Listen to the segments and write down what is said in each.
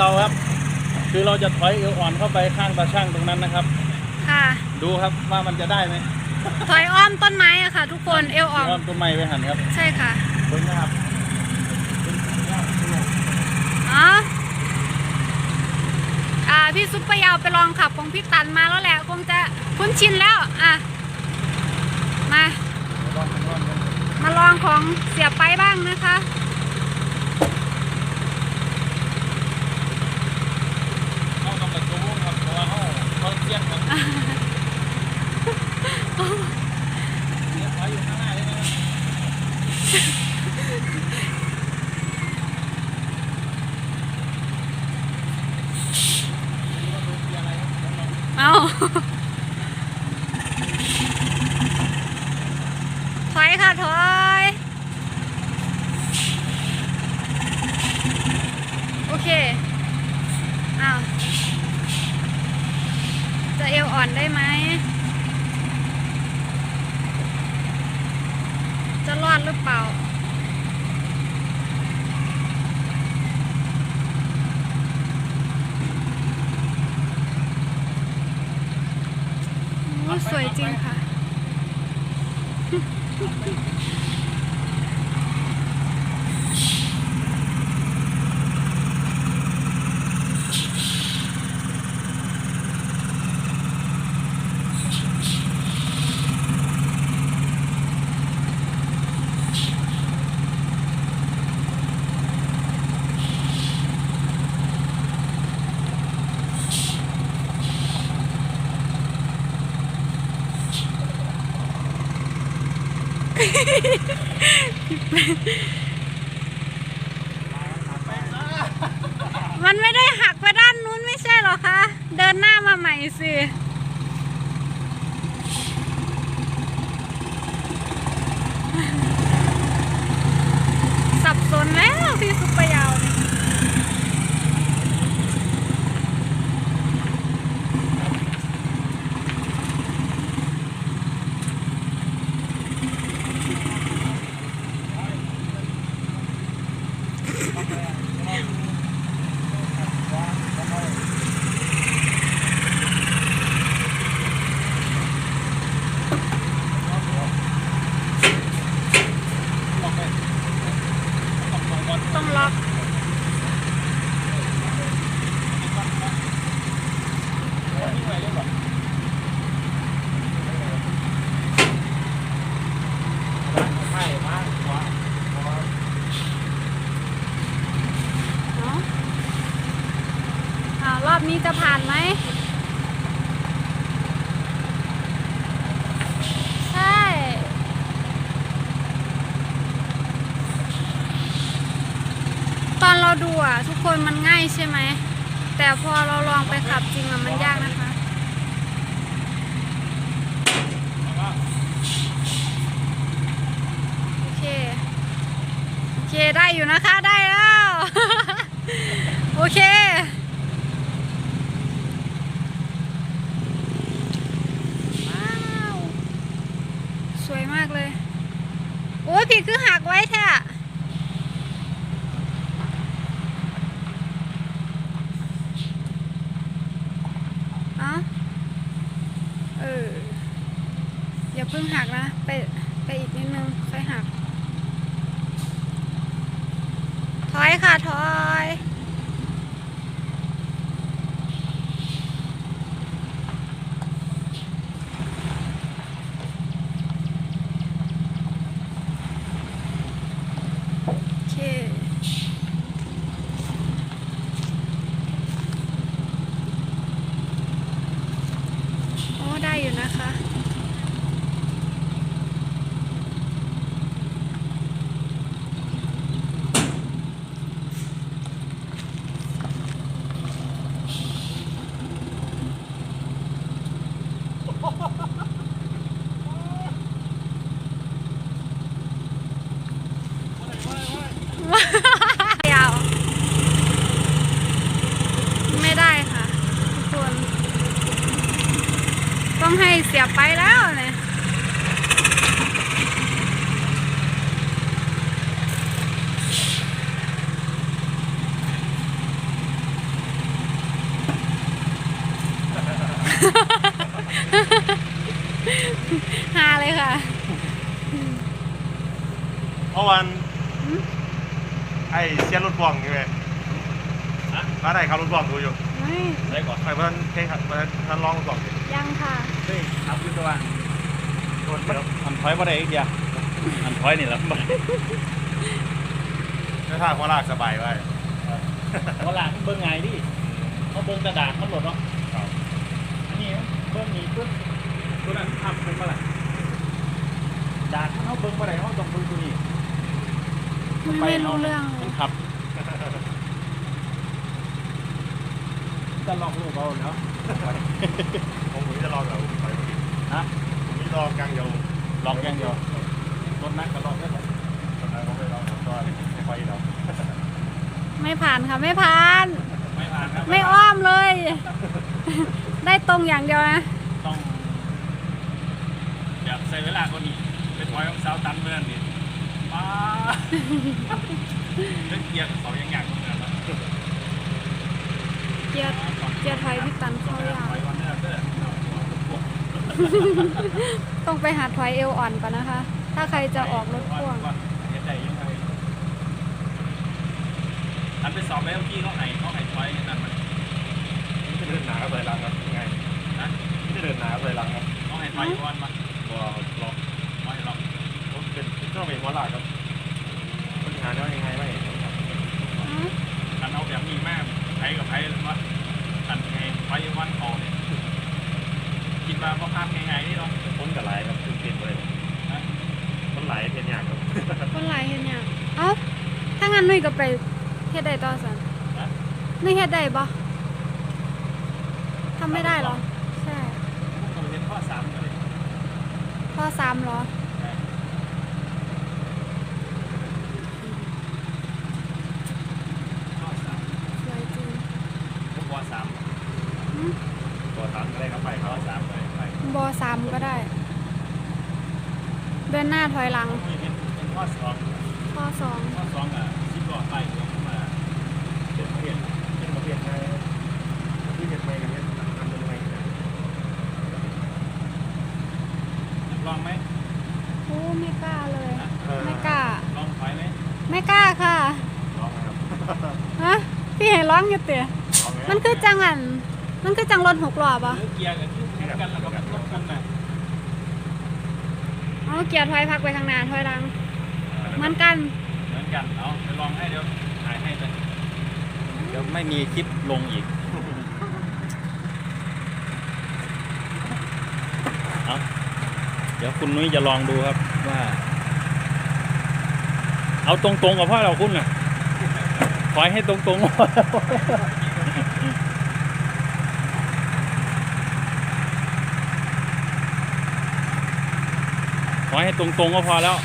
เราครับ คือเราจะถอยเอวอ่อนเข้าไปข้างตาช่างตรงนั้นนะครับ ค่ะ ดูครับว่ามันจะได้ไหมถอยอ้อมต้นไม้อะค่ะ ทุกคนเอวอ่อมอ้อมต้นไม้ไปหันครับ ใช่ค่ะเบิ้งนะครับอ๋ออ่าพี่ซุปเปอร์ยาวไปลองขับของพี่ตันมาแล้วแหละคงจะคุ้นชินแล้วอะมามาลองของเสียไปบ้างนะคะ เขาต้องกระตุ้นครับเพราะว่าเขาเขาเสียงครับเนี่ยถอยอยู่ข้างหน้าเลยนะครับ เอาถ อยค่ะถอยโอเคอ้าวจะเอวอ่อนได้ไหมจะรอดหรือเปล่าโอ้สวยจริงค่ะ Thank you. มันไม่ได้หักไปด้านนู้นไม่ใช่หรอคะ เดินหน้ามาใหม่สิ สับสนแล้วพี่ซุปเปอร์ยาวเนี่ย ต้องล็อก เนาะอ้าว รอบนี้จะผ่านไหมใช่ตอนเราดูอะ ทุกคนมันง่ายใช่ไหม แต่พอเราลองไปขับจริงอะ มันยากนะคะ โอเค โอเคได้อยู่นะคะได้แล้ว โอเค ต้ให้เสียไปแล้วเนี่ยฮาเลยค่ะ เพราะวันไอเสียรถบ่วงใช่ไหมฮะมาได้ขับรถบ่วงดูอยู่ ไม่ได้ก่อนไปเพื่อนเพลงครับเพื่อนท่านร้องรถพ่วงดิยังค่ะเฮ้ยขับอยู่ตัวโดนไปแล้วอันถอยมาได้อีกเดียวอันถอยนี่แหละบ่ได้แล้วทางหัวลากสบายไว้เพราะหลังเบิ่งไงดิเขาเบิ่งกระดาษมันหลดเนาะครับอันนี้เบิ่งนี่ปึ๊บตัวนั้นทำเป็นเมื่อไหร่ดาษเขาเบิ่งเมื่อไหร่เขาต้องเบิ่งตัวนี้ไม่รู้เรื่องเลมัยนขับ จะลองลูกเอาเนาะผมผมจะลองกับไปเมื่อกี้ฮะผมจะลองกลางเดียวลองอย่างเดียวรถนักก็ลองได้ไหมตอนนั้นผมไปลองผมก็ไม่ค่อยเราไม่ผ่านค่ะไม่ผ่าน ไม่ผ่านครับไม่อ้อมเลย ได้ตรงอย่างเดียวนะต้องอยากใส่เวลาก็นี่เป็นถอยของสาวตันเมื่อนดิมาเล่นเกียร์กับเขายังอยากเหมือนกันนะ เกียร์เกียร์ไทยพี่ตันเข้ายากถอยวันนี้เด้อต้องไปหาถอยเอวอ่อนก่อนนะคะ ถ้าใครจะออกรถพ่วงเฮ็ดได้ยังไงอันไปสอบแล้วพี่เขาให้เขาให้ถอยนั่นมันไม่จะเดินหนาก็เลยลังครับยังไงนะไม่จะเดินหนาก็เลยลังครับเขาให้ถอยก่อนมา ตัวลอง เขาให้ลอง ผมเป็นก็เป็นหัวลากครับปัญหาเนี่ยยังไงไม่ครับ อันเอาแบบนี้แม่ไผกับไผว่าอันไงไฟวันเขาเนี่ยคิดว่าพ่อภาพยังไงนี่เนาะ พ้นกับไหลครับขึ้นเต็มเลยคนไหลเทียนยาก ครับคนหลายเห็นอย่างเอ้าถ้างั้นนุ้ยก็ไปเฮ็ดได้ต่อสันนุ้ยเฮ็ดได้ปะทำไม่ได้เหรอ ใช่ผมเรียนข้อสามเลยข้อสามเหรอข้อสามสวยจริงผมข้อสามหืมตัวตันก็ได้ครับไปคข้รัอบสามไปไปบอสามก็ได้ เดินหน้าถอยหลัง ข้อสองข้อสองข้อสองอะชิปก่อนไปลงมาเป็นเปลี่ยนเป็นเปลี่ยนไงที่เปลี่ยนไปกันเนี่ยทำเป็นไงลองไหมโอ้ไม่กล้าเลย ไม่กล้า ลองถอยไหมไม่กล้าค่ะลองนะครับฮะพี่เห็นร้องอยู่เตี๋ยมันคือจังอัน มันคือจังรถหกล้อปะหรือเกียร์กับที่แข่งกันแล้วก็รถกันน่ะเอาเกียร์ถอยพักไปข้างหน้าถอยหลัง เหมือนกัน เหมือนกันเอาไปลองให้เดี๋ยวถ่ายให้เลยเดี๋ยวไม่มีคลิปลงอีกเอาเดี๋ยวคุณนุ้ยจะลองดูครับว่า เอาตรงๆกับพ่อเราคุณน่ะถอยให้ตรงๆขอให้ตรงๆก็พอแล้ว เบาๆเบาๆฮะ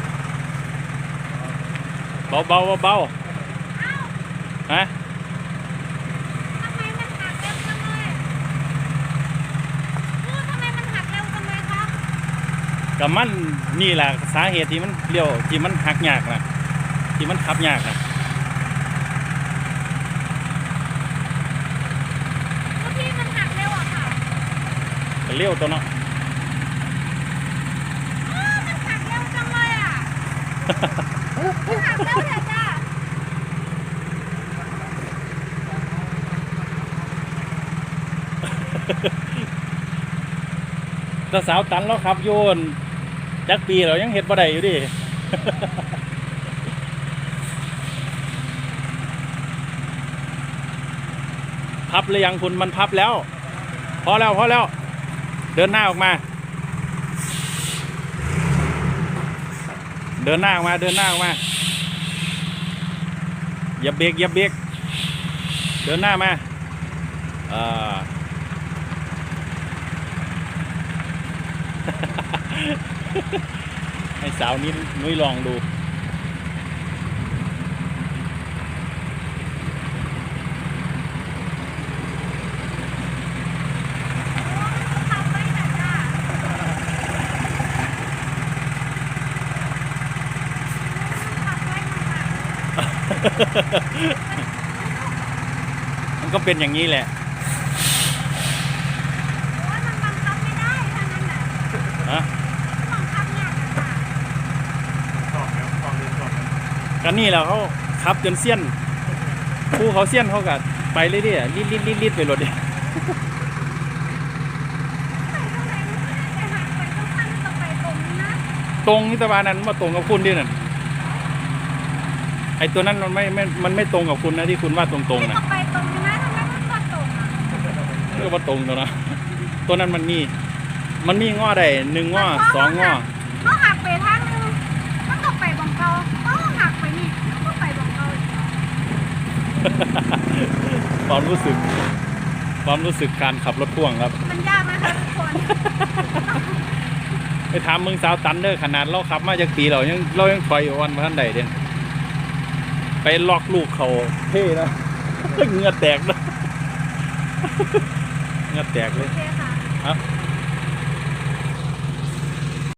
ทำไมมันหักเร็วจังเลยเออทำไมมันหั กเร็วจังเลยคะกับมันนี่แหละสาเหตุที่มันเลี้ยวที่มันหักยากนะที่มันขับยากนะก็ที่มันหักเร็วอะค่ะก็เลี้ยวตัวเนาะเออมันหักเร็วจังเลยอะ มันหักเร็วเถอะจ้าสาวตันแล้วขับโยนจักปีเรายังเห็ดบ่ได้อยู่ดิพับเลยยังคุณมันพับแล้ว พอแล้วพอแล้ว เดินหน้าออกมา เดินหน้าออกมาเดินหน้าออกมาอย่าเบรกอย่าเบรกเดินหน้ามาให้สาวนี้นุ้ยลองดู ขับไปเถอะจ้า ขับไปเถอะค่ะก็เป็นอย่างนี้แหละโอ้ยมันบังคับไม่ได้ทางนั้นน่ะฮะบังคับยากอะค่ะชอบแล้วชอบเล่นชอบมันกันนี่แหล้วเขาขับจนเสี้ยนผู้เขาเสี้ยนเขาก็ไปเรื่อยๆลิดลิดลิดลิดไปรถดิไปตรงไหนมันก็ได้แต่หากไปตรงนั้นต้องไปตรงนะตรงนิตบานั้นมาตรงกับคุณด้วยนั่น ไอตัวนั้นมันไม่ไม่มันไม่ตรงกับคุณนะที่คุณว่าตรงๆไม่นะต้องไปตรงนะทำไมมันก็ตรงอะเรียกว่าตรงตัวนะตัวนั้นมันมีมันมีง้อได้หนึ่งง้อสองง้อเขาหักไปทางนึงมันต้องไปบังเกาเขาหักไปนี่มันก็ไปบังเกาอีกความรู้สึก ความรู้สึกการขับรถพ่วงครับ มันยากนะคะทุกคนไปถามมึงสาวตันเดอร์ขนาดเราขับมาจากปีเรายังเรายังถอยอยู่วันพันใดเด่น ไปล็อกลูกเขาเท่นะเหงือแตกนะเหงือแตกเลโอยเคค่ะฮะโ